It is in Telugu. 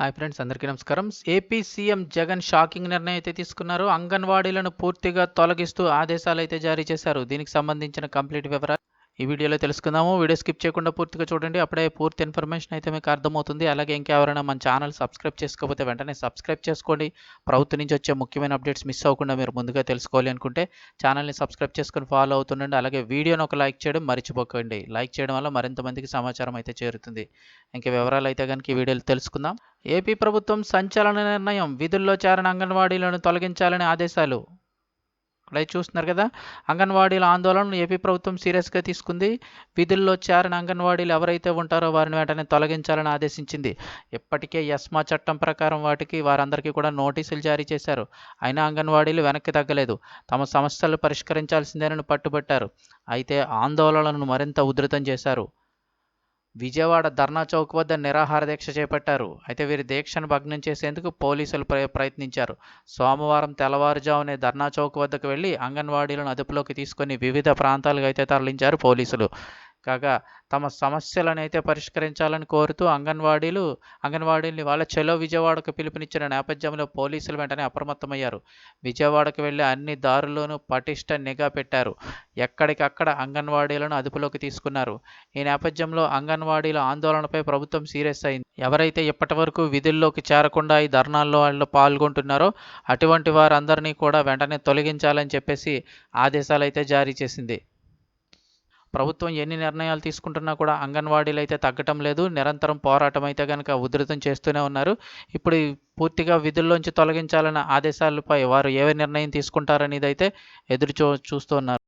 హాయ్ ఫ్రెండ్స్ అందరికీ నమస్కారం. ఏపీ సీఎం జగన్ షాకింగ్ నిర్ణయం అయితే తీసుకున్నారు అంగన్వాడీలను పూర్తిగా తొలగిస్తూ ఆదేశాలు అయితే జారీ చేశారు. దీనికి సంబంధించిన కంప్లీట్ వివరాలు ఈ వీడియోలో తెలుసుకుందాము. వీడియో స్కిప్ చేయకుండా పూర్తిగా చూడండి. అప్పుడే పూర్తి ఇన్ఫర్మేషన్ అయితే మీకు అర్థమవుతుంది. అలాగే ఇంకెవరైనా మన ఛానల్ సబ్స్క్రైబ్ చేసుకోకపోతే వెంటనే సబ్స్క్రైబ్ చేసుకోండి. ప్రభుత్వం నుంచి వచ్చే ముఖ్యమైన అప్డేట్స్ మిస్ అవ్వకుండా మీరు ముందుగా తెలుసుకోవాలి అనుకుంటే ఛానల్ని సబ్స్క్రైబ్ చేసుకొని ఫాలో అవుతుండండి. అలాగే వీడియోని ఒక లైక్ చేయడం మర్చిపోకండి. లైక్ చేయడం వల్ల మరింత మందికి సమాచారం అయితే చేరుతుంది. ఇంకా వివరాలు అయితే కనుక ఈ వీడియోలో తెలుసుకుందాం. ఏపీ ప్రభుత్వం సంచలన నిర్ణయం విధుల్లో చేరిన అంగన్వాడీలను తొలగించాలని ఆదేశాలు. ఇక్కడ చూస్తున్నారు కదా. అంగన్వాడీల ఆందోళనను ఏపీ ప్రభుత్వం సీరియస్గా తీసుకుంది. విధుల్లో చేరిన అంగన్వాడీలు ఎవరైతే ఉంటారో వారిని వెంటనే తొలగించాలని ఆదేశించింది. ఇప్పటికే ఎస్మా చట్టం ప్రకారం వాటికి వారందరికీ కూడా నోటీసులు జారీ చేశారు. అయినా అంగన్వాడీలు వెనక్కి తగ్గలేదు. తమ సమస్యలు పరిష్కరించాల్సిందేనని పట్టుబట్టారు. అయితే ఆందోళనలను మరింత ఉధృతం చేశారు. విజయవాడ ధర్నా చౌక్ వద్ద నిరాహార దీక్ష చేపట్టారు. అయితే వీరి దీక్షను భగ్నం చేసేందుకు పోలీసులు ప్రయత్నించారు. సోమవారం తెల్లవారుజామునే ధర్నా చౌక్ వద్దకు వెళ్ళి అంగన్వాడీలను అదుపులోకి తీసుకొని వివిధ ప్రాంతాలకు అయితే తరలించారు పోలీసులు. కాగా తమ సమస్యలను అయితే పరిష్కరించాలని కోరుతూ అంగన్వాడీలు అంగన్వాడీని వాళ్ళ చెలో విజయవాడకు పిలుపునిచ్చిన నేపథ్యంలో పోలీసులు వెంటనే అప్రమత్తమయ్యారు. విజయవాడకు వెళ్ళి అన్ని దారుల్లోనూ పటిష్ట నిఘా పెట్టారు. ఎక్కడికక్కడ అంగన్వాడీలను అదుపులోకి తీసుకున్నారు. ఈ నేపథ్యంలో అంగన్వాడీల ఆందోళనపై ప్రభుత్వం సీరియస్ అయింది. ఎవరైతే ఇప్పటి వరకు విధుల్లోకి చేరకుండా ఈ ధర్నాల్లో వాళ్ళు పాల్గొంటున్నారో అటువంటి వారందరినీ కూడా వెంటనే తొలగించాలని చెప్పేసి ఆదేశాలు అయితే జారీ చేసింది. ప్రభుత్వం ఎన్ని నిర్ణయాలు తీసుకుంటున్నా కూడా అంగన్వాడీలు అయితే తగ్గటం లేదు. నిరంతరం పోరాటం అయితే కనుక ఉధృతం చేస్తూనే ఉన్నారు. ఇప్పుడు పూర్తిగా విధుల్లోంచి తొలగించాలన్న ఆదేశాలపై వారు ఏ నిర్ణయం తీసుకుంటారనేది అయితే ఎదురు చూ చూస్తున్నారు